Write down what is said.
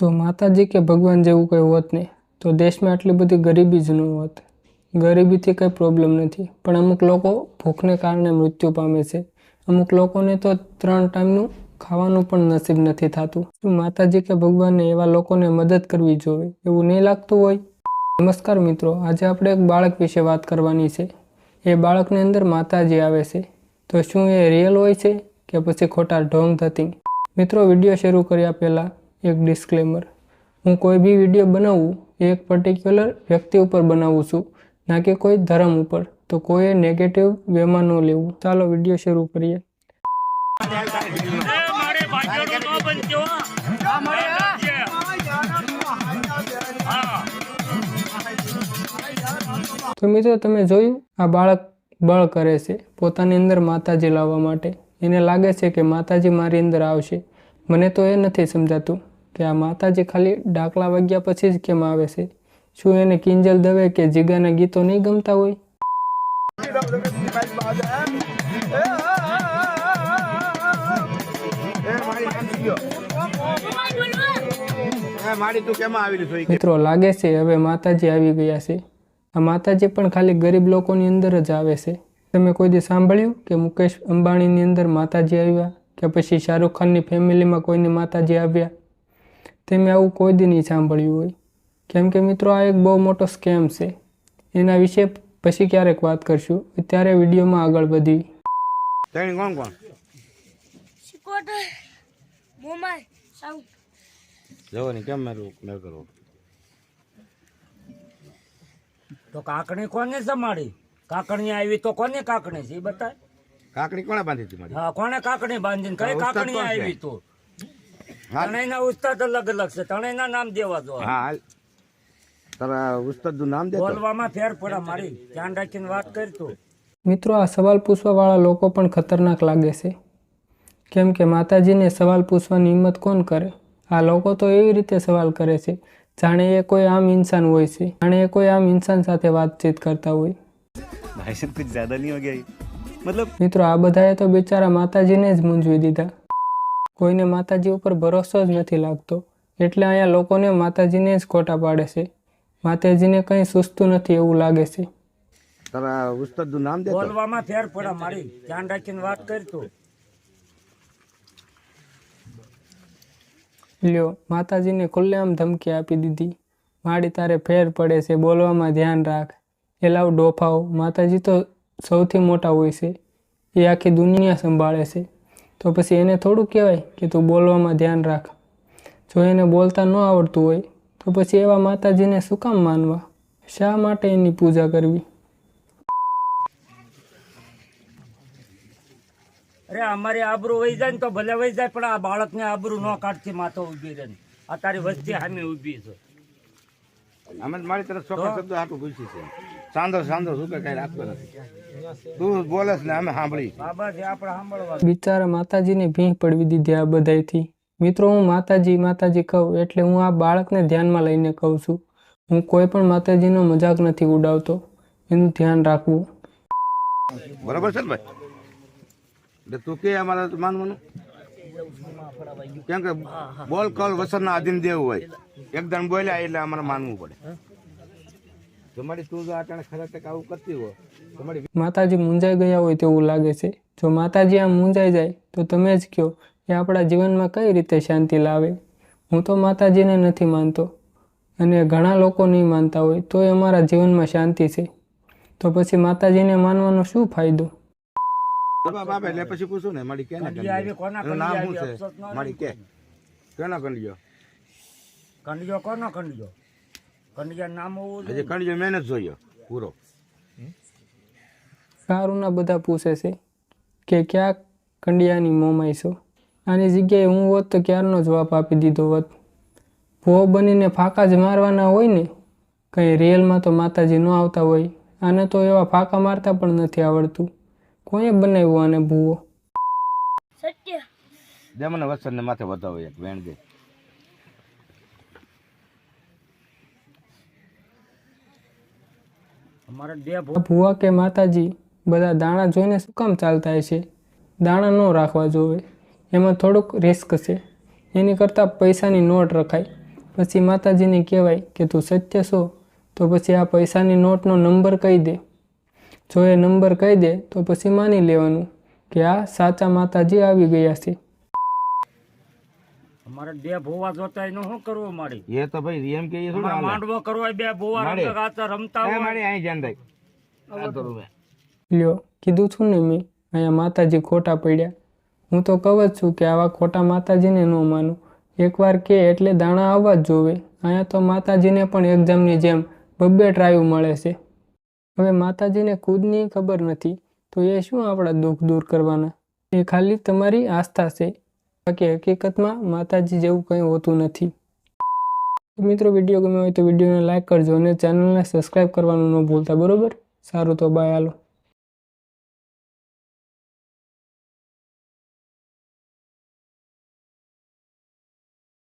તો માતાજી કે ભગવાન જેવું કંઈ હોત ને તો દેશમાં આટલી બધી ગરીબી જ ન હોત. ગરીબીથી કંઈ પ્રોબ્લેમ નથી. પણ અમુક લોકો ભૂખને કારણે મૃત્યુ પામે છે. અમુક લોકોને તો ત્રણ ટાઈમનું ખાવાનું પણ નસીબ નથી થતું. માતાજી કે ભગવાનને એવા લોકોને મદદ કરવી જોઈએ? એવું નહીં લાગતું હોય? નમસ્કાર મિત્રો, આજે આપણે એક બાળક વિશે વાત કરવાની છે. એ બાળકની અંદર માતાજી આવે છે. તો શું એ રિયલ હોય છે કે પછી ખોટા ઢોંગ થતી? મિત્રો, વીડિયો શરૂ કર્યા પહેલાં એક ડિસ્ક્લેમર હું કોઈ બી વીડિયો બનાવું, એ એક પર્ટિક્યુલર વ્યક્તિ ઉપર બનાવું છું, ના કે કોઈ ધર્મ ઉપર. તો કોઈએ નેગેટિવ વેમાં ન લેવું. ચાલો વીડિયો શરૂ કરીએ. તો મિત્રો, તમે જોયું, આ બાળક બળ કરે છે, પોતાની અંદર માતાજી લાવવા માટે. એને લાગે છે કે માતાજી મારી અંદર આવશે. મને તો એ નથી સમજાતું. કે આ માતાજી ખાલી ડાકલા વાગ્યા પછી જ કેમ આવે છે? શું એને કિંજલ દવે કે જીગાના ગીતો નહીં ગમતા હોય? મિત્રો લાગે છે હવે માતાજી આવી ગયા છે. આ માતાજી પણ ખાલી ગરીબ લોકોની અંદર જ આવે છે. તમે કોઈ દી સાંભળ્યું કે મુકેશ અંબાણીની અંદર માતાજી આવ્યા? કે પછી શાહરૂખ ખાનની ફેમિલીમાં કોઈની માતાજી આવ્યા? તમે આવું કોઈ દી નહીં સાંભળ્યું હોય. કેમ કે મિત્રો આ એક બહુ મોટો સ્કેમ છે. એના વિશે પછી ક્યારેક વાત કરશું. અત્યારે વિડીયોમાં આગળ વધી. કોણ કોણ? શિકોટર મોમાઈ સાઉથ જવો કેમ મેરું મેં કરો? તો કાકણી કોને સમાડી કાકણી આવી તો કોને કાકણી છે? એ બતાય. કાકડી કોણે બાંધી હતી મારી? હા કોને કાકડી બાંધીને? કઈ કાકડી કાકણી આવી તો? ત્રણેયના ઉસ્તાદ અલગ અલગ છે. ત્રણેયના નામ દેવા દો. હા તારા ઉસ્તાદનું નામ દે બોલવામાં ફેર પડે મારી. ધ્યાન રાખીને વાત કરતો મિત્રો આ સવાલ પૂછવા વાળા લોકો પણ ખતરનાક લાગે છે. કેમ કે માતાજીને સવાલ પૂછવાની હિંમત કોણ કરે? આ લોકો તો એવી રીતે સવાલ કરે છે. જાણે એ કોઈ આમ ઇન્સાન હોય છે. જાણે એ કોઈ આમ ઇન્સાન સાથે વાતચીત કરતા હોય. ભાઈ કુછ જ્યાદા નહીં હો ગયા મતલબ મિત્રો આ બધાએ તો બિચારા માતાજીને જ મૂંઝવી દીધા. કોઈને માતાજી ઉપર ભરોસો જ નથી લાગતો. એટલે અહીંયા લોકોને માતાજીને જ ખોટા પાડે છે. માતાજીને કંઈ સુસ્તું નથી એવું લાગે છે. તારા ઉસ્તાદ નામ દે બોલવામાં ફેર પડે મારી. ધ્યાન રાખીને વાત કરી તું. લ્યો માતાજીને ખુલ્લેઆમ ધમકી આપી દીધી. માડી તારે ફેર પડે છે બોલવામાં ધ્યાન રાખ. એલાવ ડોફાઓ. માતાજી તો સૌથી મોટા હોય છે. એ આખી દુનિયા સંભાળે છે. તો પછી એને થોડું કહેવાય કે તું બોલવામાં ધ્યાન રાખ. જો એને બોલતા ન આવડતું હોય તો પછી એવા માતાજીને શું કામ માનવા? શા માટે એની પૂજા કરવી? અરે અમારી આબરૂ વહી જાય ને તો ભલે વહી જાય પણ આ બાળકને આબરૂ ન કાઢતી માથો ઊભી રહે આ તારી વસ્તી હામી ઊભી છે. અમે મારી તરફ ચોખ્ખા શબ્દો આટલું પૂછી છે. સાંધો સાંધો શું કઈ રાખતો નથી. તું બોલેસ ને અમે સાંભળી. બાબા છે આપણે સાંભળવા બિચારા માતાજીને ભીંહ પડવી દીધી આ બધાથી મિત્રો હું માતાજી માતાજી કહું એટલે હું આ બાળકને ધ્યાનમાં લઈને કહું છું. હું કોઈ પણ માતાજીનો મજાક નથી ઉડાવતો. એનું ધ્યાન રાખવું. બરાબર છે ને ભાઈ? એટલે તું કે અમારે માનવાનું? કેમ કે બોલ કલ વસન ના આધીન દેવું હોય. એકદમ બોલ્યા એટલે અમારે માનવું પડે. તમારી તું જો આટાણે ખરા ટકા આવું કરતી હોય તમારી માતાજી મૂંઝાઈ ગયા હોય તેવું લાગે છે. જો માતાજી આમ મૂંઝાઈ જાય તો તમે જ કહો એ આપણા જીવનમાં કઈ રીતે શાંતિ લાવે? હું તો માતાજીને નથી માનતો અને ઘણા લોકો નહીં માનતા હોય તો એ અમારા જીવનમાં શાંતિ છે. તો પછી માતાજીને માનવાનો શું ફાયદો? બાપા બાપા એટલે પછી પૂછું ને મારી કેના કંડિયા આવી, કોના એનું નામ શું છે? મારી કે કેના કંડિયો કંડિયો કોનો કંડિયો કંડિયા નામ હોવું જોઈએ. પૂરો. સારુંના બધા પૂછે છે કે ક્યાં કંડિયાની મોમાઈ છો? આની જગ્યાએ હું હોત તો ક્યારનો જવાબ આપી દીધો હોત? ભો બનીને ફાંકા જ મારવાના હોય ને? કંઈ રિયલમાં તો માતાજી ન આવતા હોય. આને તો એવા ફાંકા મારતા પણ નથી આવડતું. કોઈએ બનાવ્યું આને ભૂવો? સત્ય. દે મને વસન ને માથે વધાવો એક વેણ દે અમારે ભૂવા કે માતાજી બધા દાણા જોઈને શું કામ ચાલતા હશે? દાણા ન રાખવા જોવે. એમાં થોડુંક રિસ્ક છે. એની કરતાં પૈસાની નોટ રખાય. પછી માતાજીને કહેવાય કે તું સત્ય છો, તો પછી આ પૈસાની નોટનો નંબર કહી દે. જો એ નંબર કહી દે, તો પછી માની લેવાનું કે આ સાચા માતાજી આવી ગયા છે. અમારે બે ભોવા જોતા એનું શું કરવું મારી એ તો ભાઈ એમ કે. માંડવો કરવો બે ભોવા રમતા રમતા હોય મારી અહીં જાન રાખ. આ તો રૂમે. લ્યો કીધું છું ને મેં અહીંયા માતાજી ખોટા પડ્યા. હું તો કહું જ છું કે આવા ખોટા માતાજીને ન માનું. એકવાર કે એટલે દાણા આવવા જ જોવે. અહીંયા તો માતાજીને પણ એક્ઝામની જેમ બબ્બે ટ્રાયું મળે છે. હવે માતાજીને ખુદની ખબર નથી તો એ શું આપણા દુઃખ દૂર કરવાના? એ ખાલી તમારી આસ્થા છે. બાકી હકીકતમાં માતાજી જેવું કંઈ હોતું નથી. મિત્રો, વીડિયો ગમ્યો હોય તો વિડીયોને લાઇક કરજો અને ચેનલને સબસ્ક્રાઈબ કરવાનું ન ભૂલતા, બરોબર? સારું તો બાય હાલો.